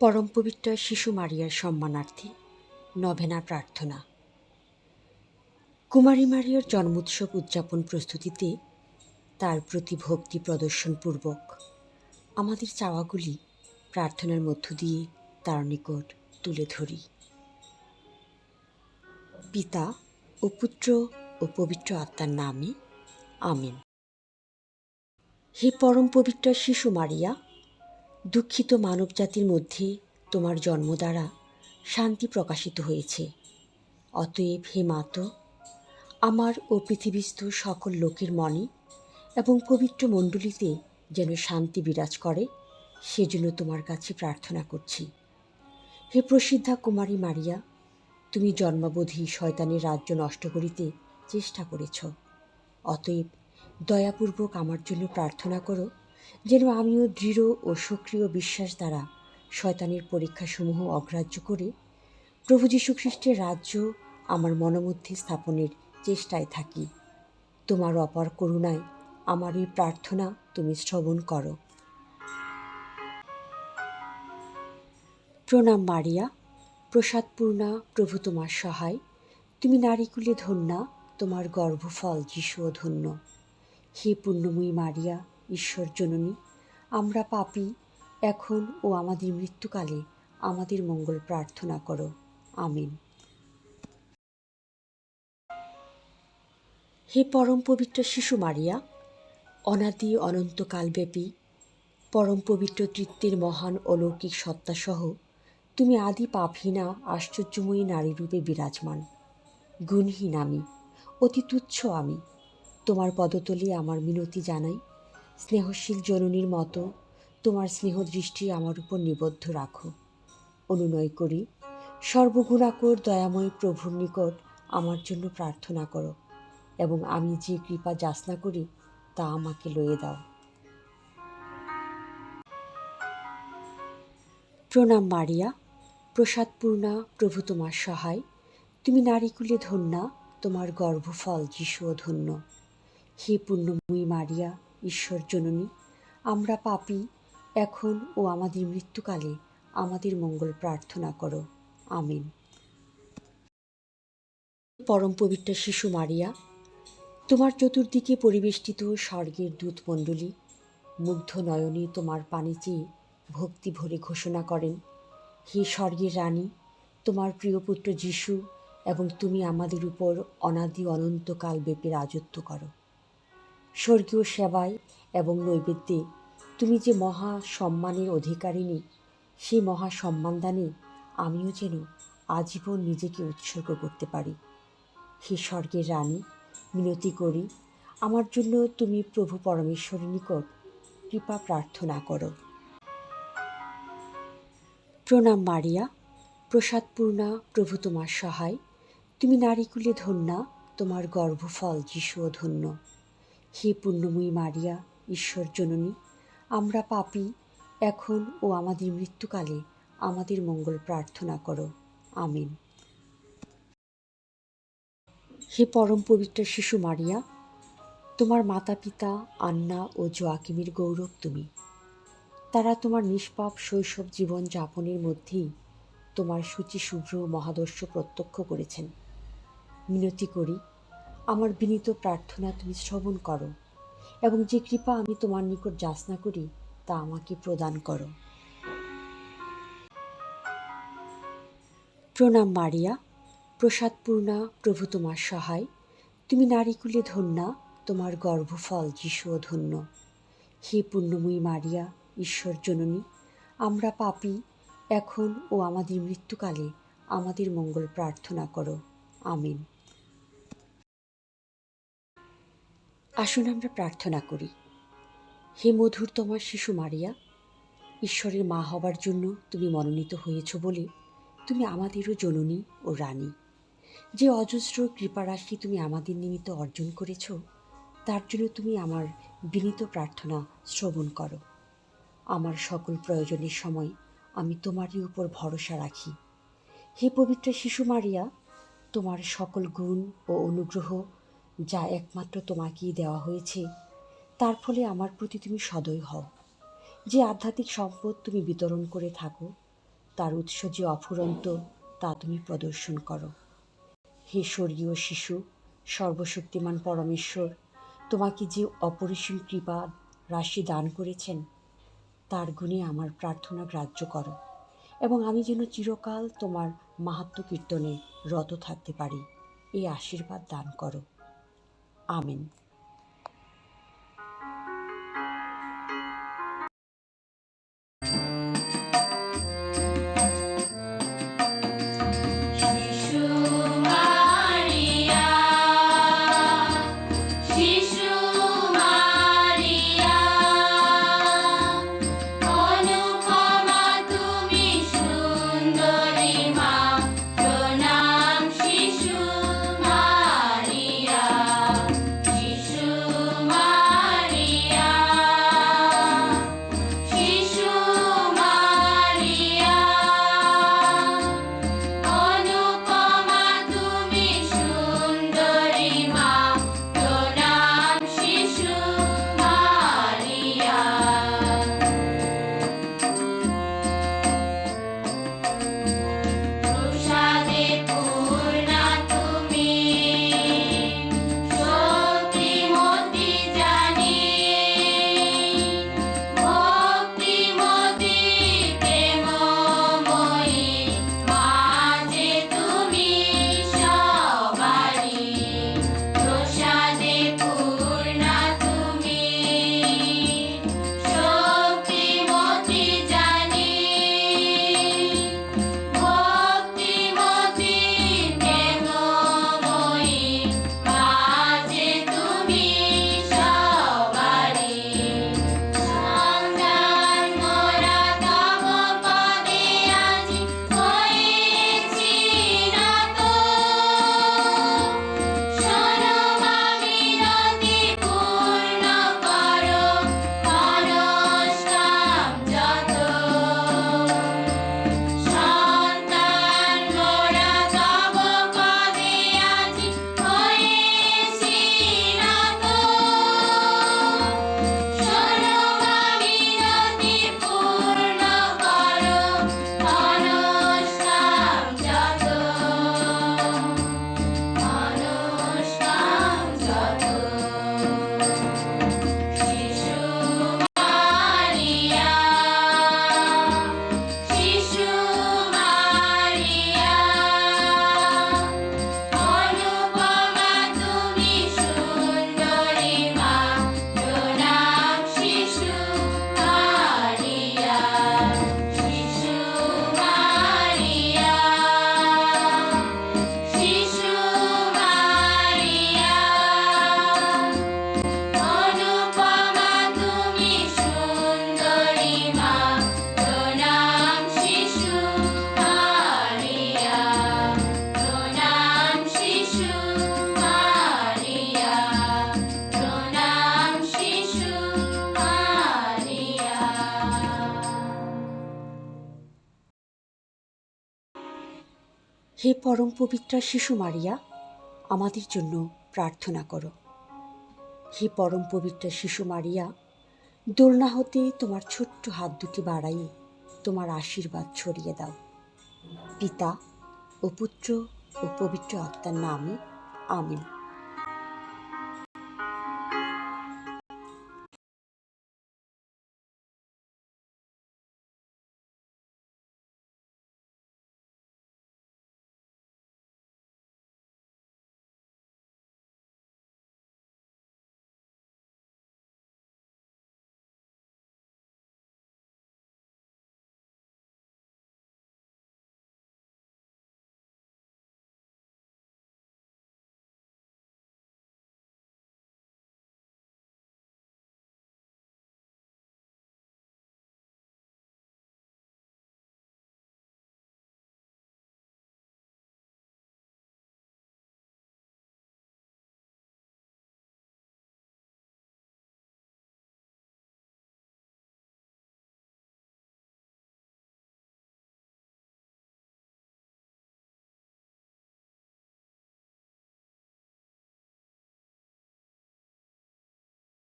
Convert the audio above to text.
পরম পবিত্র শিশু মারিয়ার সম্মানার্থে নভেনা প্রার্থনা। কুমারী মারিয়ার জন্মোৎসব উদযাপন প্রস্তুতিতে তার প্রতি ভক্তি প্রদর্শনপূর্বক আমাদের চাওয়াগুলি প্রার্থনার মধ্য দিয়ে তার নিকট তুলে ধরি। পিতা ও পুত্র ও পবিত্র আত্মার নামে, আমিন। হে পরম পবিত্র শিশু মারিয়া দুঃখিত মানবজাতির মধ্যে তোমার জন্ম দ্বারা শান্তি প্রকাশিত হয়েছে। অতএব হে মাত আমার ও পৃথিবীস্থ সকল লোকের মনে এবং পবিত্র মণ্ডলীতে যেন শান্তি বিরাজ করে, সেজন্য তোমার কাছে প্রার্থনা করছি। হে প্রসিদ্ধা কুমারী মারিয়া, তুমি জন্মাবধি শয়তানের রাজ্য নষ্ট করিতে চেষ্টা করেছ। অতএব দয়াপূর্বক আমার জন্য প্রার্থনা করো যেন আমিও দৃঢ় ও সক্রিয় বিশ্বাস দ্বারা শয়তানের পরীক্ষাসমূহ অগ্রাহ্য করে প্রভু যীশু খ্রিস্টের রাজ্য আমার মনোমধ্যে স্থাপনের চেষ্টায় থাকি। তোমার অপার করুণায় আমার এই প্রার্থনা তুমি শ্রবণ করো। প্রণাম মারিয়া প্রসাদপূর্ণা প্রভু তোমার সহায়। তুমি নারীকুলে ধন্যা, তোমার গর্ভফল যিশুও ধন্য। হে পুণ্যময়ী মারিয়া ঈশ্বর জননী, আমরা পাপি, এখন ও আমাদের মৃত্যুকালে আমাদের মঙ্গল প্রার্থনা করো। আমিন। হে পরম পবিত্র শিশু মারিয়া, অনাদি অনন্তকালব্যাপী পরম পবিত্র তৃত্বের মহান অলৌকিক সত্তাসহ তুমি আদি পাপহীনা, আশ্চর্যময়ী নারীরূপে বিরাজমান। গুণহীন আমি, অতি তুচ্ছ আমি, তোমার পদতলে আমার মিনতি জানাই। স্নেহশীল জননীর মতো তোমার স্নেহ দৃষ্টি আমার উপর নিবদ্ধ রাখো। অনুনয় করি সর্বগুণাকর দয়াময় প্রভুর নিকট আমার জন্য প্রার্থনা করো এবং আমি যে কৃপা যাচনা করি, তা আমাকে লয়ে দাও। প্রণাম মারিয়া, প্রসাদপূর্ণা প্রভু তোমার সহায়, তুমি নারীকুলে ধন্যা, তোমার গর্ভফল যিশুও ধন্য। হে পুণ্যময়ী মারিয়া ঈশ্বর জননী, আমরা পাপি, এখন ও আমাদের মৃত্যুকালে আমাদের মঙ্গল প্রার্থনা করো। আমিন। পরম পবিত্র শিশু মারিয়া, তোমার চতুর্দিকে পরিবেষ্টিত স্বর্গের দূতমণ্ডলী, মুগ্ধ নয়নে তোমার পানি চেয়ে ভক্তি ভরে ঘোষণা করেন, হে স্বর্গের রানী, তোমার প্রিয় পুত্র যিশু এবং তুমি আমাদের উপর অনাদি অনন্তকাল ব্যাপী রাজত্ব করো। স্বর্গীয় সেবায় এবং নৈবেদ্যে তুমি যে মহা সম্মানের অধিকারিণী, সেই মহা সম্মানদানে আমিও যেন আজীবন নিজেকে উৎসর্গ করতে পারি। হে স্বর্গের রানী, মিনতি করি, আমার জন্য তুমি প্রভু পরমেশ্বরের নিকট কৃপা প্রার্থনা করো। প্রণাম মারিয়া প্রসাদপূর্ণা প্রভু তোমার সহায়। তুমি নারীকুলে ধন্যা, তোমার গর্ভফল যিশুও ধন্য। হে পুণ্যময়ী মারিয়া, ঈশ্বর জননী, আমরা পাপি, এখন ও আমাদের মৃত্যুকালে আমাদের মঙ্গল প্রার্থনা করো। আমিন। হে পরম পবিত্র শিশু মারিয়া, তোমার মাতা পিতা আন্না ও জোয়াকিমের গৌরব তুমি। তারা তোমার নিষ্পাপ শৈশব জীবন যাপনের মধ্যেই তোমার সূচি শুভ্র মহাদর্শ প্রত্যক্ষ করেছেন। মিনতি করি আমার বিনীত প্রার্থনা তুমি শ্রবণ করো, এবং যে কৃপা আমি তোমার নিকট যাচনা করি, তা আমাকে প্রদান করো। প্রণাম মারিয়া প্রসাদপূর্ণা প্রভু তোমার সহায়। তুমি নারীকুলে ধন্যা, তোমার গর্ভফল যিশুও ধন্য। হে পুণ্যময়ী মারিয়া, ঈশ্বর জননী, আমরা পাপি, এখন ও আমাদের মৃত্যুকালে আমাদের মঙ্গল প্রার্থনা করো। আমিন। আসুন আমরা প্রার্থনা করি। হে মধুর তোমার শিশু মারিয়া, ঈশ্বরের মা হবার জন্য তুমি মনোনীত হয়েছ বলে তুমি আমাদেরও জননী ও রানী। যে অজস্র কৃপারাশি তুমি আমাদের নিমিত্ত অর্জন করেছ, তার জন্য তুমি আমার বিনীত প্রার্থনা শ্রবণ করো। আমার সকল প্রয়োজনের সময় আমি তোমারই উপর ভরসা রাখি। হে পবিত্র শিশু মারিয়া, তোমার সকল গুণ ও অনুগ্রহ যা একমাত্র তোমাকেই দেওয়া হয়েছে। তার ফলে আমার প্রতি তুমি সদয় হও। যে আধ্যাত্মিক সম্পদ তুমি বিতরণ করে থাকো, তার উৎস যে অফুরন্ত, তা তুমি প্রদর্শন করো। হে স্বর্গীয় শিশু, সর্বশক্তিমান পরমেশ্বর, তোমাকে যে অপরিসীম কৃপা রাশি দান করেছেন, তার গুণে আমার প্রার্থনা গ্রাহ্য করো এবং আমি যেন চিরকাল তোমার মাহাত্ম কীর্তনে রত থাকতে পারি। এই আশীর্বাদ দান করো। আমিন হে পরম পবিত্রা শিশু মারিয়া, আমাদের জন্য প্রার্থনা করো। হে পরম পবিত্রা শিশু মারিয়া, দোলনা হতে তোমার ছোট্ট হাত দুটি বাড়াই তোমার আশীর্বাদ ছড়িয়ে দাও। পিতা ও পুত্র ও পবিত্র আত্মার নামে আমিন।